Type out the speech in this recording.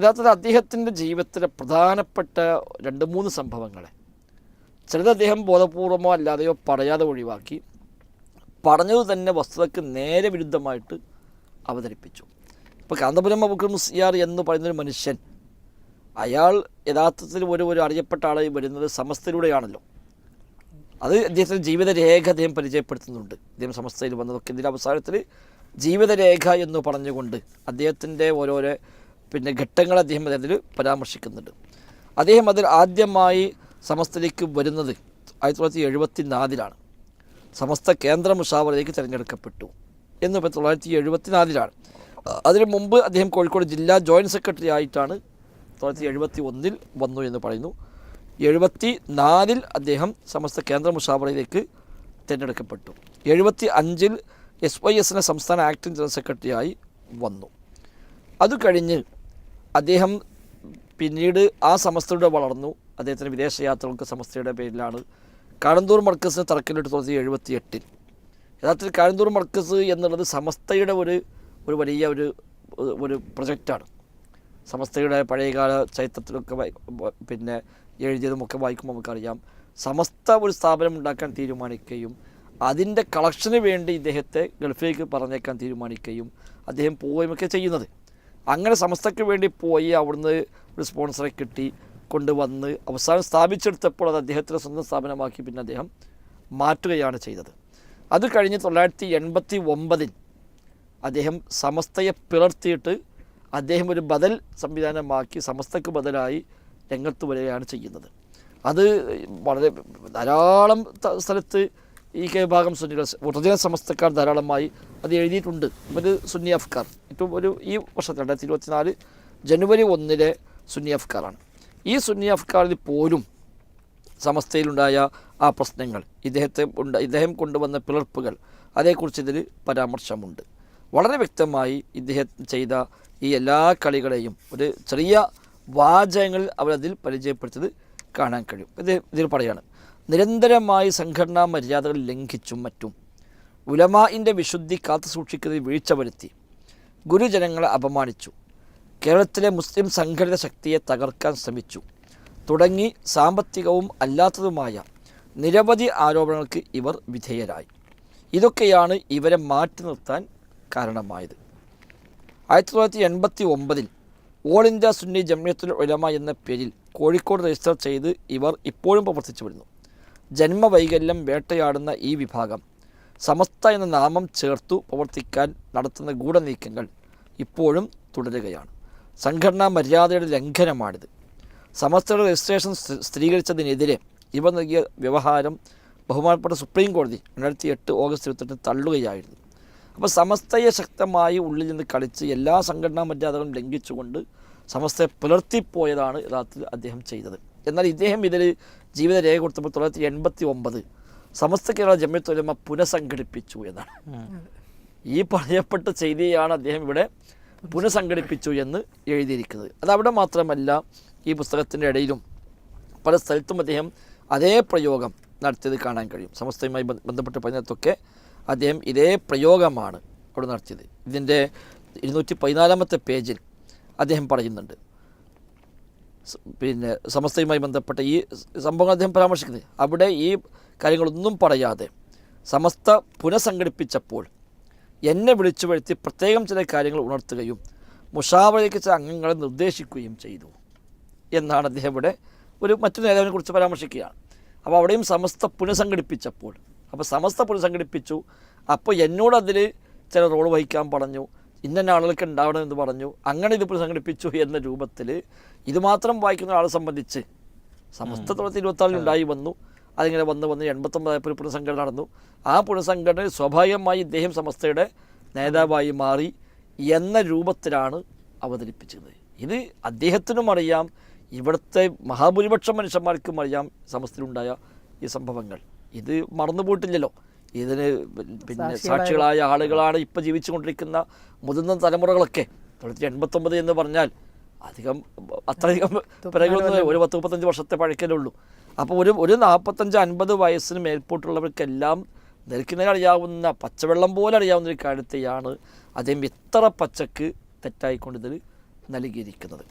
യഥാർത്ഥത്തിൽ അദ്ദേഹത്തിന്റെ ജീവിതത്തിലെ പ്രധാനപ്പെട്ട രണ്ട് മൂന്ന് സംഭവങ്ങളെ ചിലത് അദ്ദേഹം ബോധപൂർവമോ അല്ലാതെയോ പറയാതെ ഒഴിവാക്കി പറഞ്ഞത് തന്നെ വസ്തുതയ്ക്ക് നേരെ വിരുദ്ധമായിട്ട് അവതരിപ്പിച്ചു. ഇപ്പോൾ കാന്തപുരം അബുക്കർ മുസ്ലിയാർ എന്ന് പറയുന്നൊരു മനുഷ്യൻ അയാൾ യഥാർത്ഥത്തിൽ ഒരു ഒരു അറിയപ്പെട്ട ആളായി വരുന്നത് സമസ്തയിലൂടെയാണല്ലോ. അത് അദ്ദേഹത്തിന്റെ ജീവിതരേഖ അദ്ദേഹം പരിചയപ്പെടുത്തുന്നുണ്ട്. അദ്ദേഹം സമസ്തയിൽ വന്നതൊക്കെ ഇതിന്റെ അവസാനത്തിൽ ജീവിതരേഖ എന്ന് പറഞ്ഞുകൊണ്ട് അദ്ദേഹത്തിന്റെ ഓരോരോ പിന്നെ ഘട്ടങ്ങൾ അദ്ദേഹം അതിൽ പരാമർശിക്കുന്നുണ്ട്. അദ്ദേഹം അതിൽ ആദ്യമായി സമസ്തയിലേക്ക് വരുന്നത് ആയിരത്തി തൊള്ളായിരത്തി എഴുപത്തി നാലിലാണ് സമസ്ത കേന്ദ്ര മുഷാവറയിലേക്ക് തിരഞ്ഞെടുക്കപ്പെട്ടു എന്ന് ഇപ്പോൾ തൊള്ളായിരത്തി എഴുപത്തിനാലിലാണ് അതിനു മുമ്പ് അദ്ദേഹം കോഴിക്കോട് ജില്ലാ ജോയിന്റ് സെക്രട്ടറി ആയിട്ടാണ് തൊള്ളായിരത്തി എഴുപത്തി ഒന്നിൽ വന്നു എന്ന് പറയുന്നു. എഴുപത്തി നാലിൽ അദ്ദേഹം സമസ്ത കേന്ദ്ര മുഷാവറയിലേക്ക് തിരഞ്ഞെടുക്കപ്പെട്ടു. എഴുപത്തി അഞ്ചിൽ എസ് വൈ എസിനെ സംസ്ഥാന ആക്ടിംഗ് ജനറൽ സെക്രട്ടറിയായി വന്നു. അത് കഴിഞ്ഞ് അദ്ദേഹം പിന്നീട് ആ സമസ്തയുടെ വളർന്നു. അദ്ദേഹത്തിന് വിദേശയാത്രകൾക്ക് സമസ്തയുടെ പേരിലാണ്. കാരന്തൂർ മർക്കസിന് തറക്കല്ലിട്ട് തുടങ്ങി എഴുപത്തി എട്ടിൽ യഥാർത്ഥത്തിൽ കാഴന്തൂർ മർക്കസ് എന്നുള്ളത് സമസ്തയുടെ ഒരു ഒരു വലിയ ഒരു ഒരു പ്രൊജക്റ്റാണ്. സമസ്തയുടെ പഴയകാല ചരിത്രത്തിലൊക്കെ പിന്നെ എഴുതിയതുമൊക്കെ വായിക്കുമ്പോൾ നമുക്കറിയാം. സമസ്ത ഒരു സ്ഥാപനം ഉണ്ടാക്കാൻ തീരുമാനിക്കുകയും അതിന്റെ കളക്ഷന് വേണ്ടി ഇദ്ദേഹത്തെ ഗൾഫിലേക്ക് പറഞ്ഞേക്കാൻ തീരുമാനിക്കുകയും അദ്ദേഹം പോവുകയുമൊക്കെ ചെയ്യുന്നത്. അങ്ങനെ സമസ്തയ്ക്ക് വേണ്ടി പോയി അവിടുന്ന് ഒരു സ്പോൺസറെ കിട്ടി കൊണ്ടുവന്ന് അവസാനം സ്ഥാപിച്ചെടുത്തപ്പോൾ അത് അദ്ദേഹത്തിന്റെ സ്വന്തം സ്ഥാപനമാക്കി. പിന്നെ അദ്ദേഹം മാറ്റുകയാണ് ചെയ്തത്. അത് കഴിഞ്ഞ് തൊള്ളായിരത്തി എൺപത്തി ഒമ്പതിൽ അദ്ദേഹം സമസ്തയെ പിളർത്തിയിട്ട് അദ്ദേഹം ഒരു ബദൽ സംവിധാനമാക്കി സമസ്തക്ക് ബദലായി രംഗത്ത് വരികയാണ് ചെയ്യുന്നത്. അത് വളരെ ധാരാളം സ്ഥലത്ത് ഈ കെ വിഭാഗം സുന്നികൾ ഒറിജിനൽ സമസ്തക്കാർ ധാരാളമായി അത് എഴുതിയിട്ടുണ്ട്. ഇവർ സുന്നി അഫ്കാർ. ഏറ്റവും ഒരു ഈ വർഷത്തിൽ രണ്ടായിരത്തി ഇരുപത്തിനാല് ജനുവരി ഒന്നിലെ സുന്നി അഫ്കാറാണ്. ഈ സുന്നി അഫ്കാറിൽ പോലും സമസ്തയിലുണ്ടായ ആ പ്രശ്നങ്ങൾ ഇദ്ദേഹത്തെ ഉണ്ട് ഇദ്ദേഹം കൊണ്ടുവന്ന പിളർപ്പുകൾ അതേക്കുറിച്ച് ഇതിൽ പരാമർശമുണ്ട്. വളരെ വ്യക്തമായി ഇദ്ദേഹം ചെയ്ത ഈ എല്ലാ കളികളെയും ഒരു ചെറിയ വാചകങ്ങൾ അവരതിൽ പരിചയപ്പെടുത്തിയത് കാണാൻ കഴിയും. ഇത് ഇതിൽ പറയാണ് നിരന്തരമായി സംഘടനാ മര്യാദകൾ ലംഘിച്ചും മറ്റും ഉലമാഇന്റെ വിശുദ്ധി കാത്തു സൂക്ഷിക്കുന്നതിൽ വീഴ്ച വരുത്തി. ഗുരുജനങ്ങളെ അപമാനിച്ചു. കേരളത്തിലെ മുസ്ലിം സംഘടിത ശക്തിയെ തകർക്കാൻ ശ്രമിച്ചു. തുടങ്ങി സാമ്പത്തികവും അല്ലാത്തതുമായ നിരവധി ആരോപണങ്ങൾക്ക് ഇവർ വിധേയരായി. ഇതൊക്കെയാണ് ഇവരെ മാറ്റി നിർത്താൻ കാരണമായത്. ആയിരത്തി തൊള്ളായിരത്തി എൺപത്തി ഒമ്പതിൽ ഓൾ ഇന്ത്യ സുന്നി ജമിയത്തുൽ ഉലമ എന്ന പേരിൽ കോഴിക്കോട് രജിസ്റ്റർ ചെയ്ത് ഇവർ ഇപ്പോഴും പ്രവർത്തിച്ചു വരുന്നു. ജന്മവൈകല്യം വേട്ടയാടുന്ന ഈ വിഭാഗം. സമസ്ത എന്ന നാമം ചേർത്തു പ്രവർത്തിക്കാൻ നടത്തുന്ന ഗൂഢനീക്കങ്ങൾ ഇപ്പോഴും തുടരുകയാണ്. സംഘടനാ മര്യാദയുടെ ലംഘനമാണിത്. സമസ്തയുടെ രജിസ്ട്രേഷൻ സ്ഥി- സ്ഥിരീകരിച്ചതിനെതിരെ ഇവ നൽകിയ വ്യവഹാരം ബഹുമാനപ്പെട്ട സുപ്രീം കോടതി രണ്ടായിരത്തി എട്ട് ഓഗസ്റ്റ് ഇരുപത്തെട്ടിന് തള്ളുകയായിരുന്നു. അപ്പോൾ സമസ്തയെ ശക്തമായി ഉള്ളിൽ നിന്ന് കളിച്ച് എല്ലാ സംഘടനാ മര്യാദകളും ലംഘിച്ചുകൊണ്ട് സമസ്തയെ പുലർത്തിപ്പോയതാണ് യഥാർത്ഥത്തിൽ അദ്ദേഹം ചെയ്തത്. എന്നാൽ ഇദ്ദേഹം ഇതിൽ ജീവിത രേഖ കൊടുത്തപ്പോൾ തൊള്ളായിരത്തി എൺപത്തി ഒമ്പത് സമസ്ത കേരള ജമ്യത്തൊലമ പുനഃസംഘടിപ്പിച്ചു എന്നാണ്. ഈ പറയപ്പെട്ട ചെയ്തിയാണ് അദ്ദേഹം ഇവിടെ പുനഃസംഘടിപ്പിച്ചു എന്ന് എഴുതിയിരിക്കുന്നത്. അതവിടെ മാത്രമല്ല ഈ പുസ്തകത്തിന്റെ ഇടയിലും പല സ്ഥലത്തും അദ്ദേഹം അതേ പ്രയോഗം നടത്തിയത് കാണാൻ കഴിയും. സമസ്തയുമായി ബന്ധ- ബന്ധപ്പെട്ട് പറഞ്ഞതൊക്കെ അദ്ദേഹം ഇതേ പ്രയോഗമാണ് അവിടെ നടത്തിയത്. ഇതിന്റെ ഇരുന്നൂറ്റി പതിനാലാമത്തെ പേജിൽ അദ്ദേഹം പറയുന്നുണ്ട്. പിന്നെ സമസ്തയുമായി ബന്ധപ്പെട്ട ഈ സംഭവങ്ങൾ അദ്ദേഹം പരാമർശിക്കുന്നത് അവിടെ ഈ കാര്യങ്ങളൊന്നും പറയാതെ സമസ്ത പുനഃസംഘടിപ്പിച്ചപ്പോൾ എന്നെ വിളിച്ചു വരുത്തി പ്രത്യേകം ചില കാര്യങ്ങൾ ഉണർത്തുകയും മുഷാവറയ്ക്ക് ചില അംഗങ്ങളെ നിർദ്ദേശിക്കുകയും ചെയ്തു എന്നാണ് അദ്ദേഹം ഇവിടെ ഒരു മറ്റു നേതാവിനെ കുറിച്ച് പരാമർശിക്കുകയാണ്. അപ്പോൾ അവിടെയും സമസ്ത പുനഃസംഘടിപ്പിച്ചപ്പോൾ അപ്പോൾ സമസ്ത പുനഃസംഘടിപ്പിച്ചു. അപ്പോൾ എന്നോട് അതിൽ ചില റോൾ വഹിക്കാൻ പറഞ്ഞു. ഇന്ന ആളുകൾക്ക് ഉണ്ടാവണം എന്ന് പറഞ്ഞു. അങ്ങനെ ഇത് സംഘടിപ്പിച്ചു എന്ന രൂപത്തിൽ ഇതുമാത്രം വായിക്കുന്ന ആളെ സംബന്ധിച്ച് സമസ്ത തൊള്ളായിരത്തി ഇരുപത്തി ഉണ്ടായി വന്നു. അതിങ്ങനെ വന്ന് വന്ന് എൺപത്തൊമ്പതായപ്പോൾ ഒരു പുനഃസംഘടന നടന്നു. ആ പുനഃസംഘടന സ്വാഭാവികമായി ഇദ്ദേഹം സമസ്തയുടെ നേതാവായി മാറി എന്ന രൂപത്തിലാണ് അവതരിപ്പിച്ചത് ഇത് അദ്ദേഹത്തിനും അറിയാം ഇവിടുത്തെ മഹാഭൂരിപക്ഷം മനുഷ്യന്മാർക്കും അറിയാം സമസ്തയിലുണ്ടായ ഈ സംഭവങ്ങൾ. ഇത് മറന്നുപോയിട്ടില്ലല്ലോ. ഇതിന് പിന്നെ സാക്ഷികളായ ആളുകളാണ് ഇപ്പോൾ ജീവിച്ചുകൊണ്ടിരിക്കുന്ന മുതിർന്ന തലമുറകളൊക്കെ. തൊള്ളായിരത്തി എൺപത്തൊമ്പത് എന്ന് പറഞ്ഞാൽ അധികം അത്രയധികം പിറകൊന്നും ഒരു പത്ത് മുപ്പത്തഞ്ച് വർഷത്തെ പഴക്കലേ ഉള്ളൂ. അപ്പോൾ ഒരു ഒരു നാൽപ്പത്തഞ്ച് അൻപത് വയസ്സിന് മേൽപോട്ടുള്ളവർക്കെല്ലാം നിൽക്കുന്നതിനറിയാവുന്ന പച്ചവെള്ളം പോലെ അറിയാവുന്ന ഒരു കാര്യത്തെയാണ് അദ്ദേഹം ഇത്ര പച്ചക്ക് തെറ്റായിക്കൊണ്ടിതിൽ നൽകിയിരിക്കുന്നത്.